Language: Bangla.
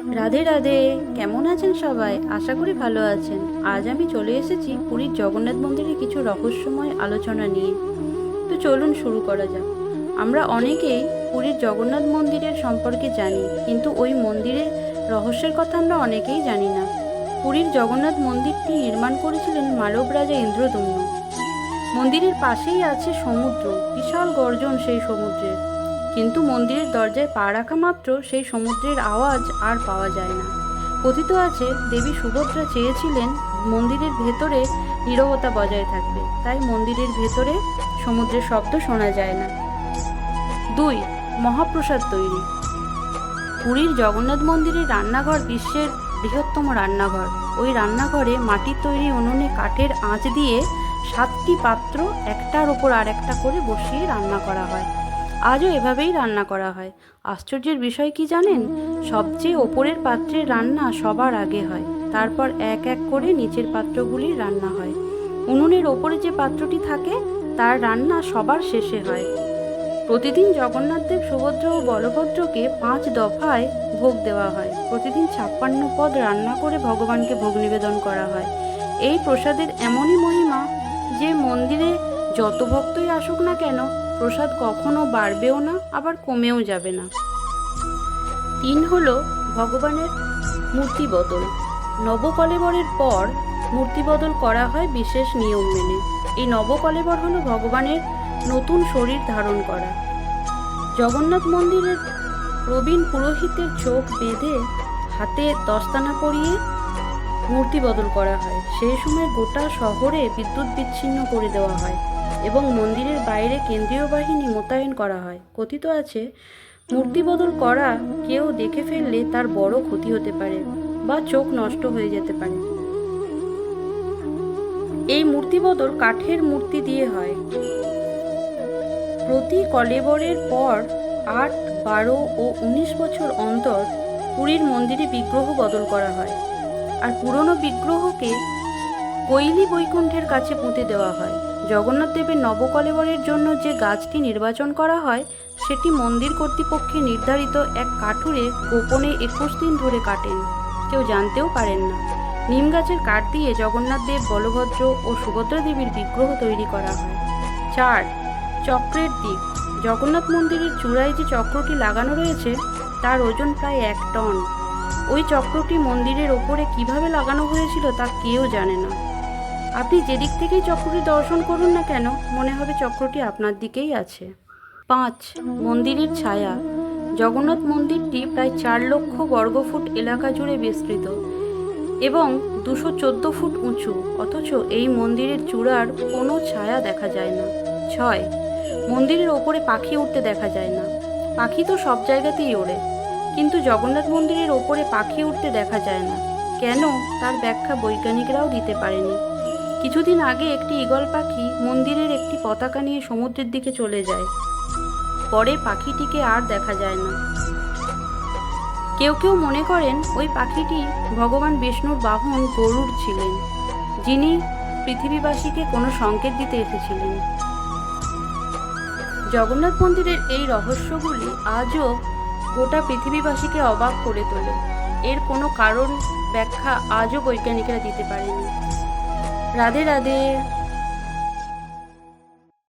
রাধে রাধে, কেমন আছেন সবাই? আশা করি ভালো আছেন। আজ আমি চলে এসেছি পুরীর জগন্নাথ মন্দিরের কিছু রহস্যময় আলোচনা নিয়ে। তো চলুন শুরু করা যাক। আমরা অনেকেই পুরীর জগন্নাথ মন্দিরের সম্পর্কে জানি, কিন্তু ওই মন্দিরের রহস্যের কথা আমরা অনেকেই জানি না। পুরীর জগন্নাথ মন্দিরটি নির্মাণ করেছিলেন মালব রাজা ইন্দ্রদম্ন। মন্দিরের পাশেই আছে সমুদ্র, বিশাল গর্জন সেই সমুদ্রের। কিন্তু মন্দিরের দরজায় পা রাখা মাত্র সেই সমুদ্রের আওয়াজ আর পাওয়া যায় না। কথিত আছে, দেবী সুভদ্রা চেয়েছিলেন মন্দিরের ভেতরে নীরবতা বজায় থাকবে। তাই মন্দিরের ভেতরে সমুদ্রের শব্দ শোনা যায় না। দুই, মহাপ্রসাদ তৈরি। পুরীর জগন্নাথ মন্দিরের রান্নাঘর বিশ্বের বৃহত্তম রান্নাঘর। ওই রান্নাঘরে মাটির তৈরি উনুনে কাঠের আঁচ দিয়ে সাতটি পাত্র একটার ওপর আর একটা করে বসিয়ে রান্না করা হয়। আজও এভাবেই রান্না করা হয়। আশ্চর্যের বিষয় কি জানেন? সবচেয়ে ওপরের পাত্রের রান্না সবার আগে হয়। তারপর এক এক করে নিচের পাত্রগুলির রান্না হয়। উনুনের ওপরে যে পাত্রটি থাকে, তার রান্না সবার শেষে হয়। প্রতিদিন জগন্নাথদেব সুভদ্র ও বলভদ্রকে পাঁচ দফায় ভোগ দেওয়া হয়। প্রতিদিন ছাপ্পান্ন পদ রান্না করে ভগবানকে ভোগ নিবেদন করা হয়। এই প্রসাদের এমনই মহিমা যে মন্দিরে যত ভক্তই আসুক না কেন, প্রসাদ কখনো বাড়বেও না, আবার কমেও যাবে না। তিন হল ভগবানের মূর্তি বদল। নবকলেবরের পর মূর্তি বদল করা হয় বিশেষ নিয়ম মেনে। এই নবকলেবর হলো ভগবানের নতুন শরীর ধারণ করা। জগন্নাথ মন্দিরের প্রবীণ পুরোহিতের চোখ বেঁধে হাতে দস্তানা পরিয়ে মূর্তি বদল করা হয়। সেই সময় গোটা শহরে বিদ্যুৎ বিচ্ছিন্ন করে দেওয়া হয় এবং মন্দিরের বাইরে কেন্দ্রীয় বাহিনী মোতায়েন করা হয়। কথিত আছে, মূর্তি বদল করা কেউ দেখে ফেললে তার বড় ক্ষতি হতে পারে বা চোখ নষ্ট হয়ে যেতে পারে। এই মূর্তি বদল কাঠের মূর্তি দিয়ে হয়। প্রতি কলেবরের পর আট, বারো ও উনিশ বছর অন্তর পুরীর মন্দিরে বিগ্রহ বদল করা হয়। আর পুরনো বিগ্রহকে কৈলি বৈকুণ্ঠের কাছে পুঁতে দেওয়া হয়। জগন্নাথ দেবের নবকলেবরের জন্য যে গাছটি নির্বাচন করা হয়, সেটি মন্দির কর্তৃপক্ষের নির্ধারিত এক কাঠুরে গোপনে একুশ দিন ধরে কাটেন। কেউ জানতেও পারেন না। নিম গাছের কাঠ দিয়ে জগন্নাথ দেব, বলভদ্র ও সুভদ্রা দেবীর বিগ্রহ তৈরি করা হয়। চার, চক্রের দিক। জগন্নাথ মন্দিরের চূড়ায় যে চক্রটি লাগানো রয়েছে, তার ওজন প্রায় এক টন। ওই চক্রটি মন্দিরের ওপরে কীভাবে লাগানো হয়েছিল তা কেউ জানে না। আপনি যেদিক থেকেই চক্রটি দর্শন করুন না কেন, মনে হবে চক্রটি আপনার দিকেই আছে। পাঁচ, মন্দিরের ছায়া। জগন্নাথ মন্দিরটি প্রায় চার লক্ষ বর্গফুট এলাকা জুড়ে বিস্তৃত এবং দুশো চোদ্দ ফুট উঁচু, অথচ এই মন্দিরের চূড়ার কোনো ছায়া দেখা যায় না। ছয়, মন্দিরের ওপরে পাখি উঠতে দেখা যায় না। পাখি তো সব জায়গাতেই ওড়ে। কিন্তু জগন্নাথ মন্দিরের ওপরে পাখি উঠতে দেখা যায় না। কেন? তার ব্যাখ্যা বৈজ্ঞানিকরাও দিতে পারেনি। কিছুদিন আগে একটি ঈগল পাখি মন্দিরের একটি পতাকা নিয়ে সমুদ্রের দিকে চলে যায়। পরে পাখিটিকে আর দেখা যায় না। কেউ কেউ মনে করেন ওই পাখিটি ভগবান বিষ্ণুর বাহন গরুর ছিলেন, যিনি পৃথিবীবাসীকে কোনো সংকেত দিতে এসেছিলেন। জগন্নাথ মন্দিরের এই রহস্যগুলি আজও গোটা পৃথিবীবাসীকে অবাক করে তোলে। এর কোনো কারণ ব্যাখ্যা আজও বৈজ্ঞানিকরা দিতে পারেনি। রাধে রাধে।